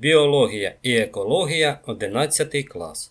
Біологія і екологія 11 клас.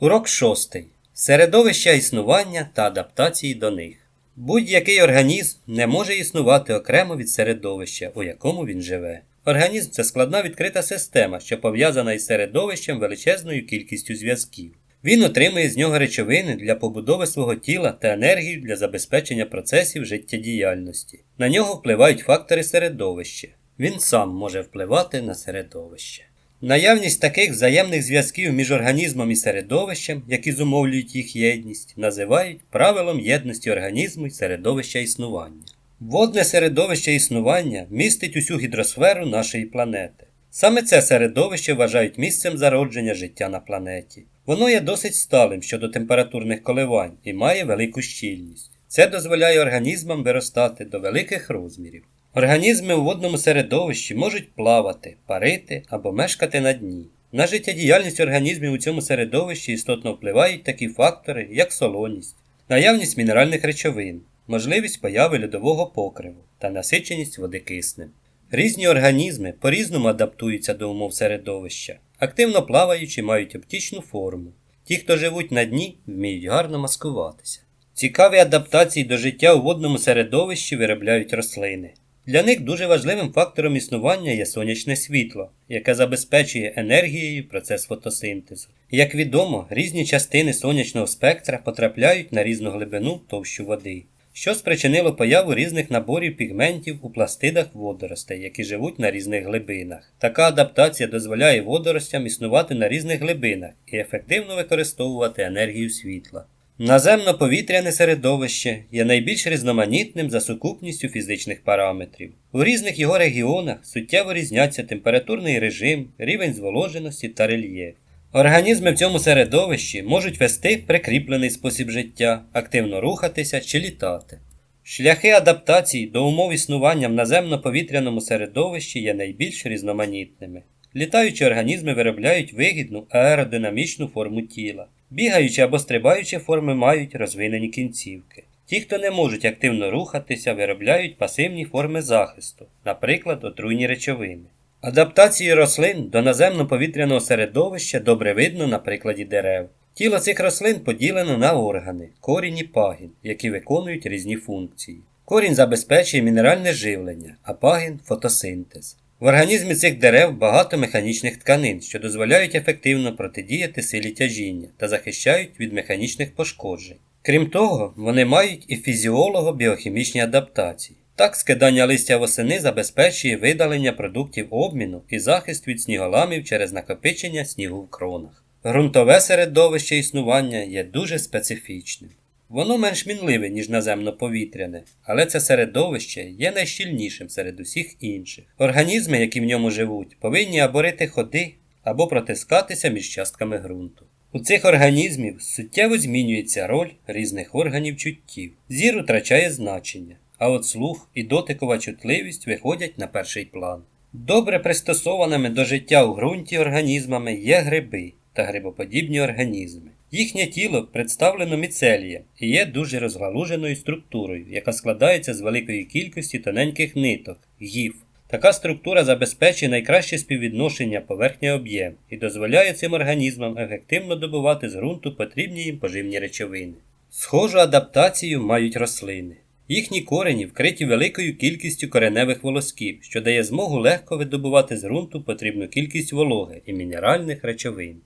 Урок 6. Середовища існування та адаптації до них. Будь-який організм не може існувати окремо від середовища, у якому він живе. Організм це складна відкрита система, що пов'язана із середовищем величезною кількістю зв'язків. Він отримує з нього речовини для побудови свого тіла та енергію для забезпечення процесів життєдіяльності. На нього впливають фактори середовища. Він сам може впливати на середовище. Наявність таких взаємних зв'язків між організмом і середовищем, які зумовлюють їх єдність, називають правилом єдності організму і середовища існування. Водне середовище існування містить усю гідросферу нашої планети. Саме це середовище вважають місцем зародження життя на планеті. Воно є досить сталим щодо температурних коливань і має велику щільність. Це дозволяє організмам виростати до великих розмірів. Організми у водному середовищі можуть плавати, парити або мешкати на дні. На життєдіяльність організмів у цьому середовищі істотно впливають такі фактори, як солоність, наявність мінеральних речовин, можливість появи льодового покриву та насиченість води киснем. Різні організми по-різному адаптуються до умов середовища, активно плаваючи мають оптічну форму. Ті, хто живуть на дні, вміють гарно маскуватися. Цікаві адаптації до життя у водному середовищі виробляють рослини. Для них дуже важливим фактором існування є сонячне світло, яке забезпечує енергією процес фотосинтезу. Як відомо, різні частини сонячного спектра потрапляють на різну глибину товщу води, що спричинило появу різних наборів пігментів у пластидах водоростей, які живуть на різних глибинах. Така адаптація дозволяє водоростям існувати на різних глибинах і ефективно використовувати енергію світла. Наземно-повітряне середовище є найбільш різноманітним за сукупністю фізичних параметрів. У різних його регіонах суттєво різняться температурний режим, рівень зволоженості та рельєф. Організми в цьому середовищі можуть вести прикріплений спосіб життя, активно рухатися чи літати. Шляхи адаптації до умов існування в наземно-повітряному середовищі є найбільш різноманітними. Літаючі організми виробляють вигідну аеродинамічну форму тіла. Бігаючі або стрибаючі форми мають розвинені кінцівки. Ті, хто не можуть активно рухатися, виробляють пасивні форми захисту, наприклад, отруйні речовини. Адаптацію рослин до наземно-повітряного середовища добре видно на прикладі дерев. Тіло цих рослин поділено на органи, корінь і пагін, які виконують різні функції. Корінь забезпечує мінеральне живлення, а пагін фотосинтез. В організмі цих дерев багато механічних тканин, що дозволяють ефективно протидіяти силі тяжіння та захищають від механічних пошкоджень. Крім того, вони мають і фізіолого-біохімічні адаптації. Так, скидання листя восени забезпечує видалення продуктів обміну і захист від сніголамів через накопичення снігу в кронах. Ґрунтове середовище існування є дуже специфічним. Воно менш мінливе, ніж наземно-повітряне, але це середовище є найщільнішим серед усіх інших. Організми, які в ньому живуть, повинні або рити ходи, або протискатися між частками ґрунту. У цих організмів суттєво змінюється роль різних органів чуттів. Зір втрачає значення, а от слух і дотикова чутливість виходять на перший план. Добре пристосованими до життя у ґрунті організмами є гриби та грибоподібні організми. Їхнє тіло представлено міцелієм і є дуже розгалуженою структурою, яка складається з великої кількості тоненьких ниток, гіф. Така структура забезпечує найкраще співвідношення поверхня об'єм і дозволяє цим організмам ефективно добувати з ґрунту потрібні їм поживні речовини. Схожу адаптацію мають рослини. Їхні корені вкриті великою кількістю кореневих волосків, що дає змогу легко видобувати з ґрунту потрібну кількість вологи і мінеральних речовин.